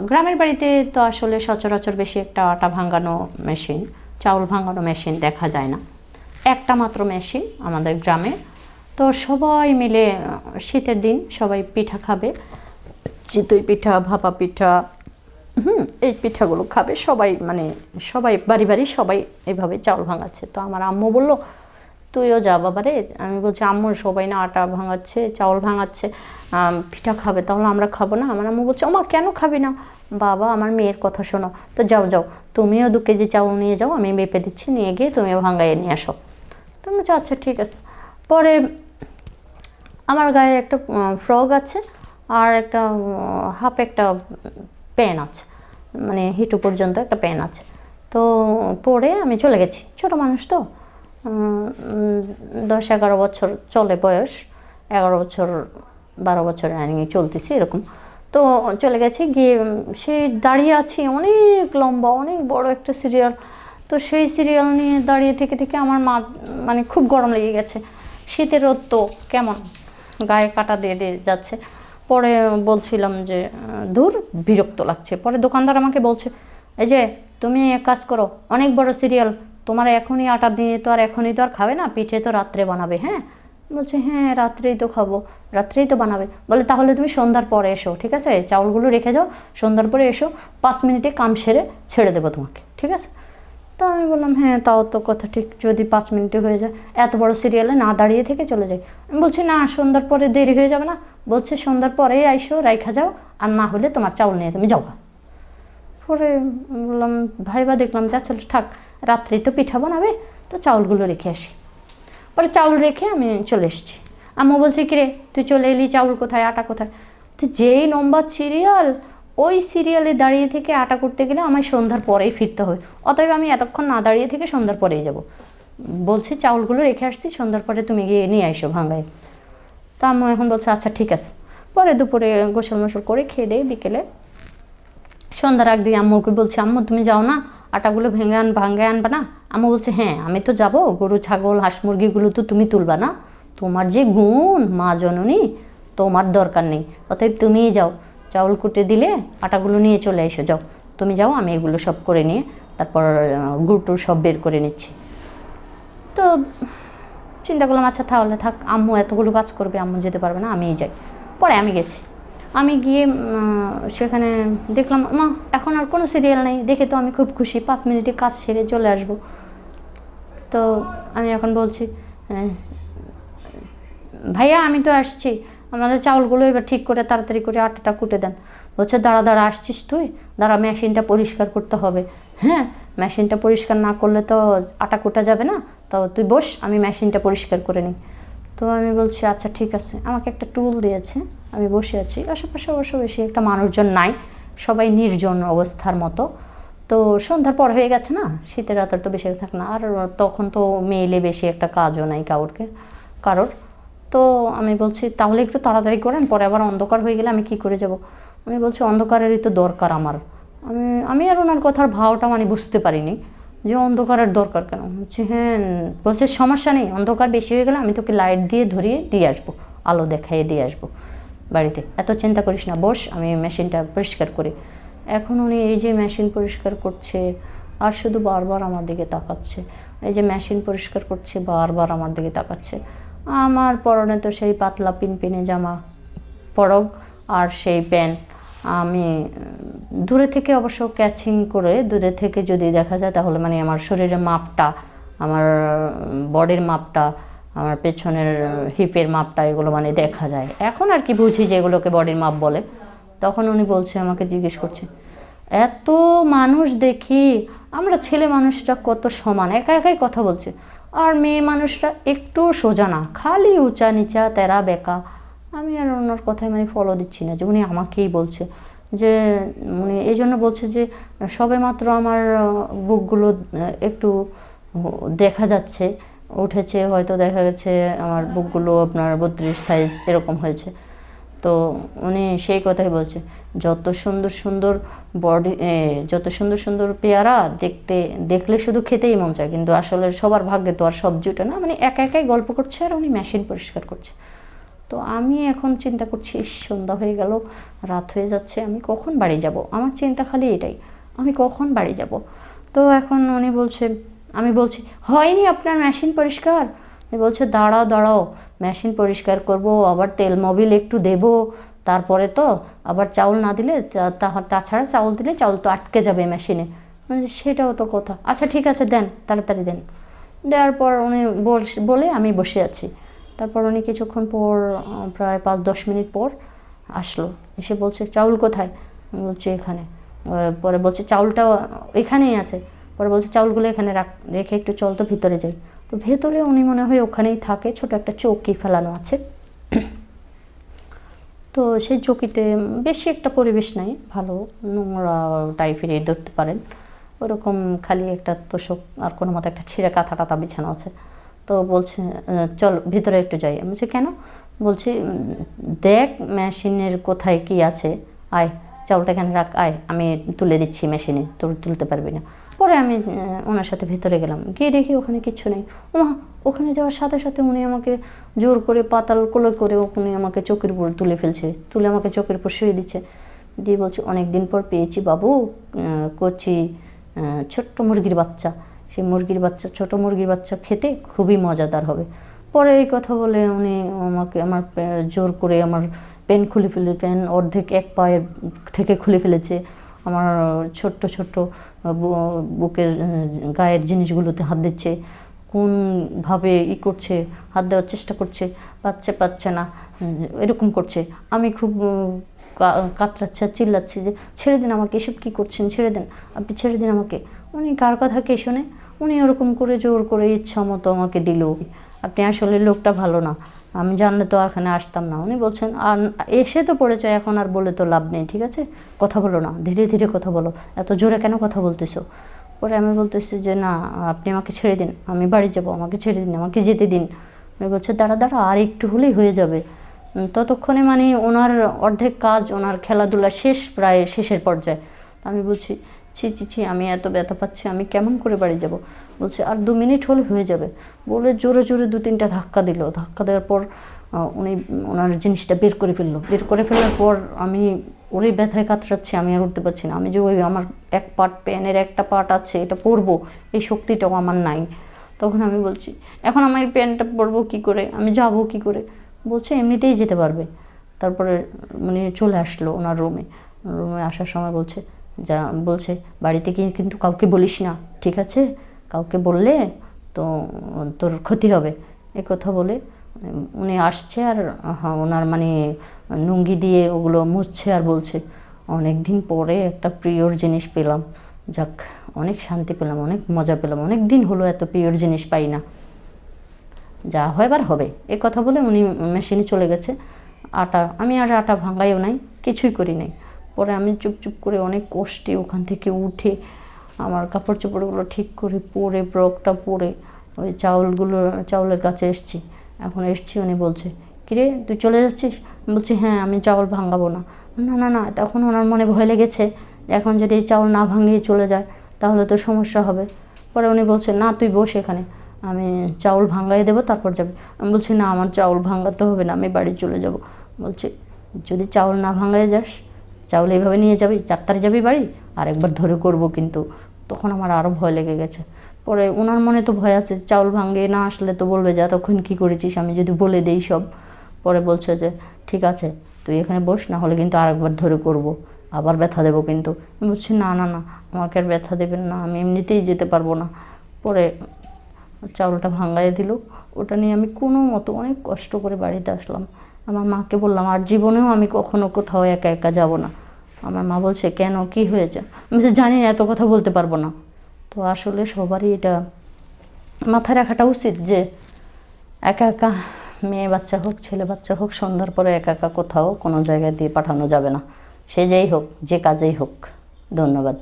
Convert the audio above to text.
গ্রামের বাড়িতে তো আসলে সচরাচর বেশি একটা আটা ভাঙানো মেশিন, চাউল ভাঙানো মেশিন দেখা যায় না। একটা মাত্র মেশিন আমাদের গ্রামে। তো সবাই মিলে, শীতের দিন সবাই পিঠা খাবে। চিতই পিঠা, ভাপা পিঠা, হুম, এই পিঠাগুলো খাবে। সবাই মানে সবাই, বাড়ি বাড়ি সবাই এভাবে চাউল ভাঙাচ্ছে। তো আমার আম্মু বলল তুইও যা, বাবারে। আমি বলছি, আম্মু, সবাই না আটা ভাঙাচ্ছে, চাউল ভাঙাচ্ছে পিঠা খাবে, তাহলে আমরা খাব না? আমার আম্মু বলছে, ওমা, কেন খাবি না? বাবা, আমার মেয়ের কথা শোনো। তো যাও যাও। তুমিও দু কেজি চাউল নিয়ে যাও, আমি মেপে দিচ্ছি, নিয়ে গিয়ে তুমিও ভাঙাইয়ে নিয়ে আসো। তো আমি আচ্ছা ঠিক আছে। পরে আমার গায়ে একটা ফ্রক আছে, আর একটা হাফ একটা প্যান আছে। মানে হিটু পর্যন্ত একটা প্যান আছে। তো পরে আমি চলে গেছি। ছোট মানুষ তো। দশ এগারো বছর চলে বয়স। এগারো বছর, বারো বছর রানিংয়ে চলতেছি এরকম। তো চলে গেছি গিয়ে সেই দাঁড়িয়ে আছি অনেক লম্বা, অনেক বড় একটা সিরিয়াল তো সেই সিরিয়াল নিয়ে দাঁড়িয়ে থেকে থেকে আমার মা মানে খুব গরম লেগে গেছে। শীতের রোদ তো কেমন? গায়ে কাটা দিয়ে দিয়ে যাচ্ছে। পরে বলছিলাম যে, দূর, বিরক্ত লাগছে। পরে দোকানদার আমাকে বলছে, এই যে, তুমি এক কাজ করো, অনেক বড় সিরিয়াল তোমার এখনই আটা দিয়ে তো আর এখনই তো আর খাবে না, পিঠে তো রাত্রে বানাবে হ্যাঁ? বলছে হ্যাঁ রাত্রেই তো খাব, রাত্রেই তো বানাবে। বলে, তাহলে তুমি সন্ধ্যার পরে এসো, ঠিক আছে? চাউলগুলো রেখে যাও, সন্ধ্যার পরে এসো, পাঁচ মিনিটে কাম সেরে ছেড়ে দেবো তোমাকে, ঠিক আছে? তো আমি বললাম হ্যাঁ তাও তো কথা ঠিক, যদি পাঁচ মিনিটে হয়ে যায়, এত বড় সিরিয়ালে না দাঁড়িয়ে থেকে চলে যাই। আমি বলছি, না, সন্ধ্যার পরে দেরি হয়ে যাবে না। বলছে, সন্ধ্যার পরেই আইসো, রাইখা যাও, আর না হলে তোমার চাউল নিয়ে তুমি যাও। পরে বললাম ভাইবা দেখলাম, যা চলো থাক, রাত্রেই তো পিঠা বানাবে, তো চাউলগুলো রেখে আসি। পরে চাউল রেখে আমি চলে এসেছি। আম্মু বলছে কিরে তুই চলে এলি, চাউল কোথায়, আটা কোথায়? তো যেই নম্বর সিরিয়াল, ওই সিরিয়ালে দাঁড়িয়ে থেকে আটা করতে গেলে আমার সন্ধ্যার পরেই ফিরতে হয়। অতএব আমি এতক্ষণ না দাঁড়িয়ে থেকে সন্ধ্যার পরেই যাব। বলছে, চাউলগুলো রেখে আসছি, সন্ধ্যার পরে তুমি গিয়ে নিয়ে আইসো ভাঙ্গায় তা আম্মু এখন বলছে আচ্ছা ঠিক আছে। পরে দুপুরে গোসল মোসল করে খেয়ে দেয় বিকেলে সন্ধ্যার আগ দিয়ে আম্মুকে বলছি আম্মু তুমি যাও না আটাগুলো ভেঙে আন ভাঙ্গে আনবা না? আম্মু বলছে হ্যাঁ আমি তো যাব গরু ছাগল হাঁস মুরগিগুলো তো তুমি তুলবা না। তোমার যে গুণ মা জননী তোমার দরকার নেই। অতএব তুমিই যাও চাউল কুটে দিলে আটাগুলো নিয়ে চলে এসো যাও। তুমি যাও আমি এগুলো সব করে নিয়ে তারপর আহ, গুড় সব বের করে নিচ্ছি। তো চিন্তা করলাম আচ্ছা তাহলে থাক আম্মু এতগুলো কাজ করবে আম্মু যেতে পারবে না আমিই যাই। পরে আমি গেছি। আমি গিয়ে সেখানে দেখলাম, মা, এখন আর কোনো সিরিয়াল নেই। দেখে তো আমি খুব খুশি। পাঁচ মিনিটে কাজ সেরে চলে আসব। তো আমি এখন বলছি ভাইয়া, আমি তো আসছি। আমাদের চাউলগুলো এবার ঠিক করে তাড়াতাড়ি করে আটাটা কুটে দেন। বলছে, দাঁড়া দাঁড়া, আসছিস তুই? দাঁড়া মেশিনটা পরিষ্কার করতে হবে। হ্যাঁ মেশিনটা পরিষ্কার না করলে তো আটা কোটা যাবে না। তো তুই বস, আমি মেশিনটা পরিষ্কার করে নিই। তো আমি বলছি আচ্ছা ঠিক আছে। আমাকে একটা টুল দিয়েছে। আমি বসে আছি। আশেপাশে অবশ্য বেশি একটা মানুষজন নাই। সবাই নির্জন অবস্থার মতো। তো সন্ধ্যার পর হয়ে গেছে না? শীতের রাতের তো বেশি থাক না। আর তখন তো মেইলে বেশি একটা কাজও নাই কাউরকে কারোর। তো আমি বলছি, তাহলে একটু তাড়াতাড়ি করেন, পরে আবার অন্ধকার হয়ে গেলে আমি কি করে যাব? আমি বলছি, অন্ধকারেরই তো দরকার আমার। আমি আমি আর ওনার কথার ভাওটা মানে বুঝতে পারিনি যে অন্ধকারের দরকার কেন। বলছি হ্যাঁ বলছে সমস্যা নেই। অন্ধকার বেশি হয়ে গেলে আমি তোকে লাইট দিয়ে ধরিয়ে দিয়ে আসব। আলো দেখাইয়ে দিয়ে আসব। বাড়িতে। এত চিন্তা করিস না, বস, আমি মেশিনটা পরিষ্কার করি। এখন উনি এই যে মেশিন পরিষ্কার করছে, আর শুধু বারবার আমার দিকে তাকাচ্ছে। এই যে মেশিন পরিষ্কার করছে, বারবার আমার দিকে তাকাচ্ছে। আমার পরনে তো সেই পাতলা পিনপিনে জামা পরগ, আর সেই প্যান্ট। আমি, দূরে থেকে অবশ্য ক্যাচিং করে, দূরে থেকে যদি দেখা যায়, তাহলে মানে আমার শরীরের মাপটা, আমার, বডির মাপটা আমার পেছনের হিপের মাপটা এগুলো মানে দেখা যায়। এখন আর কি বুঝি যে এগুলোকে বডির মাপ বলে। তখন উনি বলছে, আমাকে জিজ্ঞেস করছে, এত মানুষ দেখি, আমরা ছেলে মানুষরা কত সমান? একা একাই কথা বলছে, আর মেয়ে মানুষরা একটু সোজা না, খালি উঁচা নিচা, তেরা বেকা। আমি আর ওনার কথায় মানে ফলো দিচ্ছি না, যে উনি আমাকেই বলছে, যে উনি এই জন্য বলছে যে সবে মাত্র আমার বুকগুলো একটু দেখা যাচ্ছে। উঠেছে, হয়তো দেখা গেছে আমার বুকগুলো আপনার বত্রিশ সাইজ এরকম হয়েছে। তো উনি সেই কথাই বলছে, যত সুন্দর সুন্দর বডি যত সুন্দর সুন্দর পেয়ারা দেখতে, দেখলে শুধু খেতেই মন চায়, কিন্তু আসলে সবার ভাগ্যে তো আর সব জুটে না। মানে একা একাই গল্প করছে আর উনি মেশিন পরিষ্কার করছে। তো আমি এখন চিন্তা করছি সন্ধ্যা হয়ে গেল, রাত হয়ে যাচ্ছে, আমি কখন বাড়ি যাব? আমার চিন্তা খালি এটাই, আমি কখন বাড়ি যাব? তো এখন উনি বলছে আমি বলছি, হয়নি আপনার মেশিন পরিষ্কার? উনি বলছে, দাঁড়াও দাঁড়াও মেশিন পরিষ্কার করব, আবার তেল মোবিল একটু দেবো, তারপরে তো আবার চাউল না দিলে তাছাড়া চাউল দিলে চাউল তো আটকে যাবে মেশিনে সেটাও তো কথা। আচ্ছা ঠিক আছে, দেন, তাড়াতাড়ি দেন। দেওয়ার পর উনি বল- আমি বসে আছি। তারপর উনি কিছুক্ষণ পর প্রায় পাঁচ, দশ মিনিট পর আসলো। এসে বলছে, চাউল কোথায়? আমি বলছি, এখানে। পরে বলছে চাউলটা এখানেই আছে। পরে বলছে, চাউলগুলো এখানে রাখ একটু চল তো ভিতরে যাই। তো ভেতরে উনি মনে হয় ওখানেই থাকে, ছোট একটা চৌকি ফেলানো আছে। তো সেই চৌকিতে বেশি একটা পরিবেশ নাই, ভালো, নোংরা টাইপেরই ধরতে পারেন। ওরকম খালি একটা তোষক আর কোনো মতো একটা ছিঁড়ে কাঁথা টাথা বিছানো আছে। তো বলছে চল ভিতরে একটু যাই। আমি বলছি, কেন? বলছি দেখ মেশিনের কোথায় কি আছে। আয়, চাউলটা এখানে রাখ, আয়, আমি তুলে দিচ্ছি মেশিনে, তোর তুলতে পারবি না। পরে আমি ওনার সাথে ভেতরে গেলাম। গিয়ে দেখি ওখানে কিচ্ছু নেই। ওমা ওখানে যাওয়ার সাথে সাথে উনি আমাকে জোর করে পাতাল কোলে করে উনি আমাকে চোখের উপর তুলে ফেলছে। তুলে আমাকে চোখের উপর শুয়ে দিচ্ছে। দিয়ে বলছে অনেক দিন পর পেয়েছি বাবু কচি ছোট্ট মুরগির বাচ্চা। সেই মুরগির বাচ্চা, ছোট মুরগির বাচ্চা খেতে খুবই মজাদার হবে। পরে এই কথা বলে উনি আমাকে, আমার জোর করে আমার পেন খুলে ফেলে, পেন অর্ধেক এক পায়ের থেকে খুলে ফেলেছে। আমার ছোট্ট ছোট্ট বুকের গায়ের জিনিসগুলোতে হাত দিচ্ছে। কোনভাবে ই করছে, হাত দেওয়ার চেষ্টা করছে পাচ্ছে পাচ্ছে না এরকম করছে। আমি খুব কাতরাচ্ছি চিল্লাচ্ছি যে, ছেড়ে দিন আমাকে, এসব কী করছেন? ছেড়ে দিন, আপনি ছেড়ে দিন আমাকে। উনি কার কথা কে শোনে? উনি ওরকম করে জোর করে ইচ্ছা মতো আমাকে দিল। আপনি আসলে লোকটা ভালো না। আমি জানলে তো এখানে আসতাম না। উনি বলছেন, আর এসে তো পড়েছ, এখন আর বলে তো লাভ নেই, ঠিক আছে? কথা বলো না, ধীরে ধীরে কথা বলো। এত জোরে কেন কথা বলতেছো? পরে আমি বলতেছি যে, না, আপনি আমাকে ছেড়ে দিন, আমি বাড়ি যাব, আমাকে ছেড়ে দিন, আমাকে যেতে দিন। উনি বলছে, দাঁড়া দাঁড়া, আর একটু হলেই হয়ে যাবে। ততক্ষণে মানে ওনার অর্ধেক কাজ, ওনার খেলাধুলা শেষ, প্রায় শেষের পর্যায়ে। আমি বলছি ছি ছি ছি, আমি এত ব্যথা পাচ্ছি, আমি কেমন করে বাড়ি যাব? বলছে, আর দু মিনিট হলে হয়ে যাবে। বলে জোরে জোরে দু তিনটা ধাক্কা দিল। ধাক্কা দেওয়ার পর উনি, ওনার জিনিসটা বের করে ফেলল। বের করে ফেলার পর আমি ওরই ব্যথায় কাতরাচ্ছি, আমি আর উঠতে পারছি না। আমি যে ওই আমার এক পার্ট প্যানের একটা পার্ট আছে, এটা পরবো, এই শক্তিটাও আমার নাই। তখন আমি বলছি, এখন আমার এই প্যান্টটা পরবো কী করে? আমি যাব কী করে? বলছে, এমনিতেই যেতে পারবে। তারপরে মানে চলে আসলো ওনার রুমে রুমে আসার সময় বলছে যা বলছে, বাড়িতে গিয়ে কিন্তু কাউকে বলিস না, ঠিক আছে? কাউকে বললে তো, তোর ক্ষতি হবে। এ কথা বলে উনি আসছে আর হ্যাঁ ওনার মানে লুঙ্গি দিয়ে ওগুলো মুছছে আর বলছে। অনেক দিন পরে একটা প্রিয়র জিনিস পেলাম। যাক, অনেক শান্তি পেলাম, অনেক মজা পেলাম। অনেক দিন হলো এত প্রিয়র জিনিস পাই না। যা হয়বার হবে। এ কথা বলে উনি মেশিনে চলে গেছে। আটা, আমি আর আটা ভাঙাইও নাই, কিছুই করি নাই। পরে আমি চুপ চুপ করে অনেক কষ্টে ওখান থেকে উঠে আমার কাপড় চোপড়গুলো ঠিক করে পরে ব্রকটা পরে ওই চাউলগুলো, চাউলের কাছে এসছি। এখন এসছি, উনি বলছে, কিরে, তুই চলে যাচ্ছিস? বলছি হ্যাঁ আমি চাউল ভাঙাবো না। না না না। তখন ওনার মনে ভয় লেগেছে এখন যদি এই চাউল না ভাঙিয়ে চলে যায় তাহলে তো সমস্যা হবে। পরে উনি বলছে, না, তুই বস এখানে, আমি চাউল ভাঙাই দেবো, তারপর যাবে। আমি বলছি, না, আমার চাউল ভাঙাতে হবে না, আমি বাড়ি চলে যাব। বলছে, যদি চাউল না ভাঙায় যাস চাউল এইভাবে নিয়ে যাবি চারটারে যাবি বাড়ি, আর একবার ধরে করব কিন্তু। তখন আমার আরও ভয় লেগে গেছে। পরে ওনার মনে তো ভয় আছে, চাউল ভাঙে না আসলে তো বলবে যে, এতক্ষণ কী করেছিস? আমি যদি বলে দেই সব। পরে বলছে যে, ঠিক আছে, তুই এখানে বস, না হলে কিন্তু আরেকবার ধরে করব। আবার ব্যথা দেবো কিন্তু। আমি বলছি, না না না, আমাকে আর ব্যথা দেবেন না, আমি এমনিতেই যেতে পারব না। পরে চাউলটা ভাঙাই দিল। ওটা নিয়ে আমি কোনো মতো অনেক কষ্ট করে বাড়িতে আসলাম। আমার মাকে বললাম, আর জীবনেও আমি কখনো কোথাও একা একা যাব না। আমার মা বলছে, কেন? কি হয়েছে? আমি জানি না, এত কথা বলতে পারব না। তো আসলে সবারই এটা মাথায় রাখাটা উচিত যে একা একা মেয়ে বাচ্চা হোক, ছেলে বাচ্চা হোক, সন্ধ্যার পরে একা একা কোথাও কোনো জায়গায় দিয়ে পাঠানো যাবে না। সে যেই হোক, যে কাজেই হোক। ধন্যবাদ।